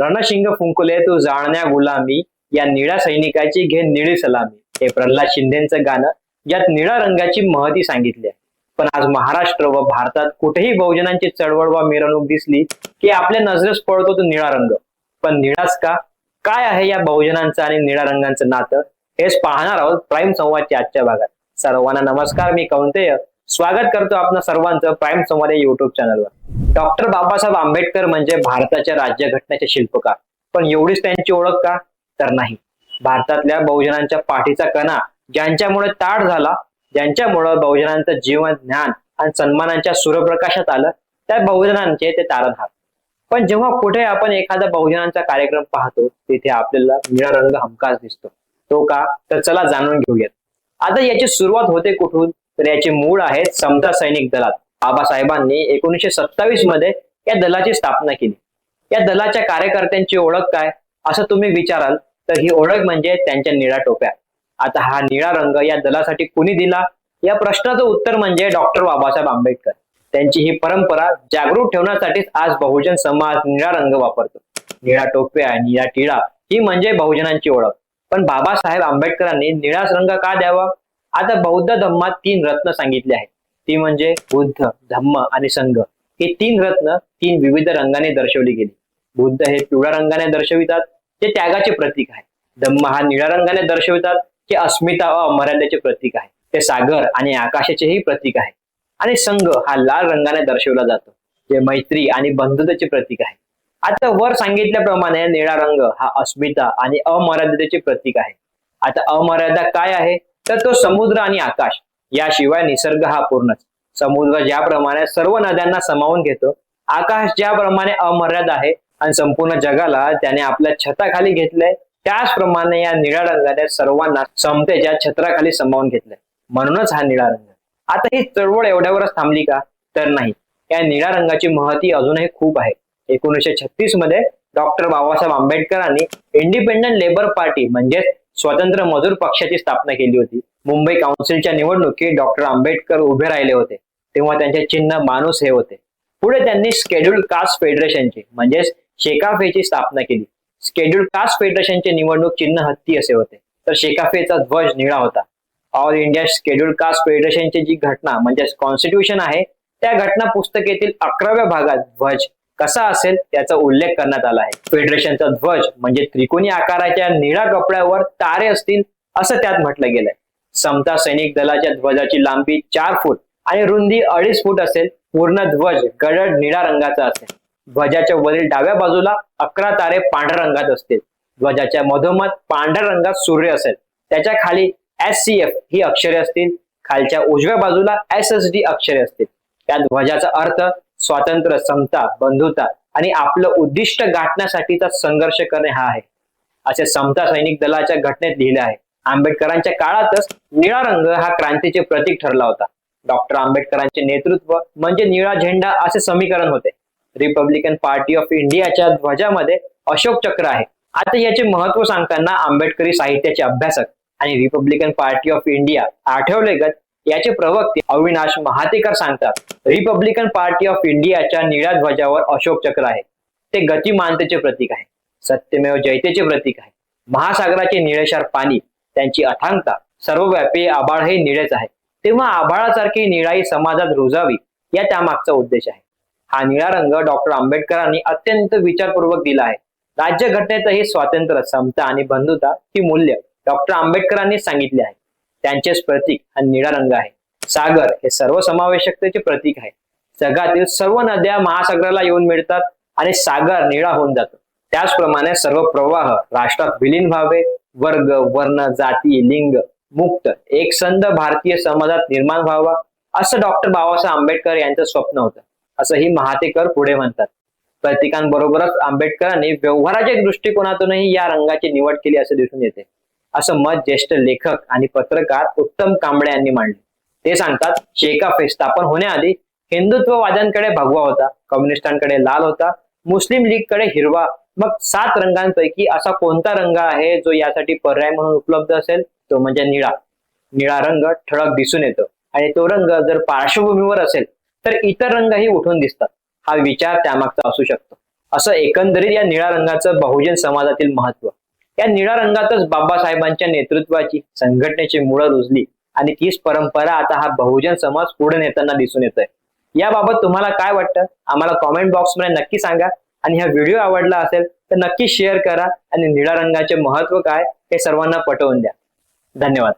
रणशिंग फुंकले तू जाणण्या गुलामी या निळ्या सैनिकाची घे निळी सलामी. हे प्रल्हाद शिंदेचं गाणं ज्यात निळ्या रंगाची महती सांगितली आहे. पण आज महाराष्ट्र व भारतात कुठेही बहुजनांची चळवळ व मिरवणूक दिसली की आपल्या नजरेस पडतो तो निळा रंग. पण निळाच का? काय आहे या बहुजनांचं आणि निळ्या रंगांचं नातं? हेच पाहणार आहोत प्राईम संवादच्या आजच्या भागात. सर्वांना नमस्कार मी कौंतेय. स्वागत करतो आपण सर्वांचं प्राईम संवाद या युट्यूब चॅनलवर. डॉक्टर बाबासाहेब आंबेडकर म्हणजे भारताच्या राज्यघटनेचे शिल्पकार. पण एवढीच त्यांची ओळख का? तर नाही. भारतातल्या बहुजनांच्या पाठीचा कणा ज्यांच्यामुळे ताट झाला ज्यांच्यामुळे बहुजनांचं जीवन ज्ञान आणि सन्मानांच्या सूर्यप्रकाशात आलं त्या बहुजनांचे ते तारणहार पण जेव्हा कुठे आपण एखादा बहुजनांचा कार्यक्रम पाहतो तिथे आपल्याला निळा रंग हमखास दिसतो. तो का? तर चला जाणून घेऊयात. आता याची सुरुवात होते कुठून? तर याचे मूळ आहेत समता सैनिक दलात. बाबासाहेबांनी एकोणीसशे सत्तावीसमध्ये या दलाची स्थापना केली. या दलाच्या कार्यकर्त्यांची ओळख काय? असं तुम्ही विचाराल तर ही ओळख म्हणजे त्यांच्या निळ्या टोप्या. आता हा निळा रंग या दलासाठी कुणी दिला? या प्रश्नाचं उत्तर म्हणजे डॉक्टर बाबासाहेब आंबेडकर. त्यांची ही परंपरा जागरूक ठेवण्यासाठीच आज बहुजन समाज निळा रंग वापरतो. निळा टोप्या निळा टिळा ही म्हणजे बहुजनांची ओळख. पण बाबासाहेब आंबेडकरांनी निळा रंग का द्यावा? आता बौद्ध धम्मात तीन रत्न सांगितले आहेत. ती म्हणजे बुद्ध धम्म आणि संघ. हे तीन रत्न तीन विविध रंगाने दर्शवली गेली. बुद्ध हे पिवळ्या रंगाने दर्शवितात ते त्यागाचे प्रतीक आहे. धम्म हा निळ्या रंगाने दर्शवितात ते अस्मिता व अमर्यादेचे प्रतीक आहे. ते सागर आणि आकाशाचेही प्रतीक आहे. आणि संघ हा लाल रंगाने दर्शवला जातो जे मैत्री आणि बंधुतेचे प्रतीक आहे. आता वर सांगितल्याप्रमाणे निळा रंग हा अस्मिता आणि अमर्यादेचे प्रतीक आहे. आता अमर्यादा काय आहे? तर तो समुद्र आणि आकाश याशिवाय निसर्ग हा पूर्णच. समुद्र ज्याप्रमाणे सर्व नद्यांना समावून घेतो आकाश ज्याप्रमाणे अमर्याद आहे आणि संपूर्ण जगाला त्याने आपल्या छताखाली घेतलंय त्याचप्रमाणे या निळ्या रंगाने सर्वांना समतेच्या छत्राखाली समावून घेतलंय. म्हणूनच हा निळा रंग. आता ही चळवळ एवढ्यावरच थांबली का? तर नाही. या निळ्या रंगाची महती अजूनही खूप आहे. एकोणीसशे छत्तीसमध्ये डॉक्टर बाबासाहेब आंबेडकरांनी इंडिपेंडंट लेबर पार्टी म्हणजेच स्वतंत्र मजूर पक्षाची स्थापना केली होती. मुंबई काउन्सिलच्या निवडणुकीत डॉक्टर आंबेडकर उभे राहिले होते. तेव्हा त्यांचे चिन्ह माणूस हे होते. पुढे त्यांनी स्केड्युल्ड कास्ट फेडरेशनची म्हणजेच शेकाफेची स्थापना केली. स्केड्युल्ड कास्ट फेडरेशनचे निवडणूक चिन्ह हत्ती असे होते. तर शेकाफेचा ध्वज निळा होता. ऑल इंडिया स्केड्युल्ड कास्ट फेडरेशनची जी घटना म्हणजेच कॉन्स्टिट्यूशन आहे त्या घटना पुस्तकेतील अकराव्या भागात ध्वज कसा असेल त्याचा उल्लेख करण्यात आला आहे. फेडरेशनचा ध्वज म्हणजे त्रिकोणी आकाराच्या निळ्या कपड्यावर तारे असतील असं त्यात म्हटलं गेलंय. समता सैनिक दलाच्या ध्वजाची लांबी चार फूट आणि रुंदी अडीच फूट असेल पूर्ण ध्वज गडद निळ्या रंगाचा असेल. ध्वजाच्या वरील डाव्या बाजूला अकरा तारे पांढऱ्या रंगात असतील. ध्वजाच्या मधोमध पांढऱ्या रंगात सूर्य असेल. त्याच्याखाली एस सी एफ ही अक्षरे असतील. खालच्या उजव्या बाजूला एस एस डी अक्षरे असतील. त्या ध्वजाचा अर्थ स्वातंत्र्य समता बंधुता आणि आपलं उद्दिष्ट गाठण्यासाठीचा संघर्ष करणे हा आहे. असे समता सैनिक दलाच्या घटनेत लिहिले आहे. आंबेडकरांच्या काळातच निळा रंग हा क्रांतीचे प्रतीक ठरला होता. डॉक्टर आंबेडकरांचे नेतृत्व म्हणजे निळा झेंडा असे समीकरण होते. रिपब्लिकन पार्टी ऑफ इंडियाच्या ध्वजामध्ये अशोक चक्र आहे. आता याचे महत्त्व सांगताना आंबेडकरी साहित्याचे अभ्यासक आणि रिपब्लिकन पार्टी ऑफ इंडिया आठवलेगत याचे प्रवक्ते अविनाश महातेकर सांगतात रिपब्लिकन पार्टी ऑफ इंडियाच्या निळ्या ध्वजावर अशोक चक्र आहे. ते गतिमानतेचे प्रतीक आहे. सत्यमेव जयतेचे प्रतीक आहे. महासागराचे निळेशार पाणी त्यांची अथांगता सर्वव्यापी आभाळ हे निळेच आहे. तेव्हा आभाळासारखी निळाई समाजात रुजावी या त्यामागचा उद्देश आहे. हा निळा रंग डॉक्टर आंबेडकरांनी अत्यंत विचारपूर्वक दिला आहे. राज्यघटनेतही स्वातंत्र्य समता आणि बंधुता ही मूल्य डॉक्टर आंबेडकरांनी सांगितले आहे त्यांचेच प्रतीक हा निळा रंग आहे. सागर हे सर्वसमावेशकतेचे प्रतीक आहे. जगातील सर्व नद्या महासागराला येऊन मिळतात आणि सागर निळा होऊन जातो. त्याचप्रमाणे सर्व प्रवाह राष्ट्रात विलीन व्हावे. वर्ग वर्ण जाती लिंग मुक्त एकसंध भारतीय समाजात निर्माण व्हावा. असं डॉक्टर बाबासाहेब आंबेडकर यांचं स्वप्न होतं. असंही महातेकर पुढे म्हणतात. प्रतीकांबरोबरच आंबेडकरांनी व्यवहाराच्या दृष्टिकोनातूनही या रंगाची निवड केली असं दिसून येते. असं मत ज्येष्ठ लेखक आणि पत्रकार उत्तम कांबळे यांनी मांडले. ते सांगतात शेकाफे स्थापन होण्याआधी हिंदुत्ववाद्यांकडे भगवा होता कम्युनिस्टांकडे लाल होता मुस्लिम लीगकडे हिरवा मग सात रंगांपैकी असा कोणता रंग आहे जो यासाठी पर्याय म्हणून उपलब्ध असेल? तो म्हणजे निळा. निळा रंग ठळक दिसून येतो आणि तो रंग जर पार्श्वभूमीवर असेल तर इतर रंगही उठून दिसतात. हा विचार त्यामागचा असू शकतो. असं एकंदरीत या निळ्या रंगाचं बहुजन समाजातील महत्त्व या निळ्या रंगातच बाबासाहेबांच्या नेतृत्वाची संघटनेची मुळं रुजली. आणि तीच परंपरा आता हा बहुजन समाज पुढे नेताना दिसून येत आहे याबाबत तुम्हाला काय वाटतं? आम्हाला कॉमेंट बॉक्समध्ये नक्की सांगा. आणि हा व्हिडिओ आवडला असेल तर नक्की शेअर करा. आणि निळ्या रंगाचे महत्त्व काय हे सर्वांना पटवून द्या. धन्यवाद.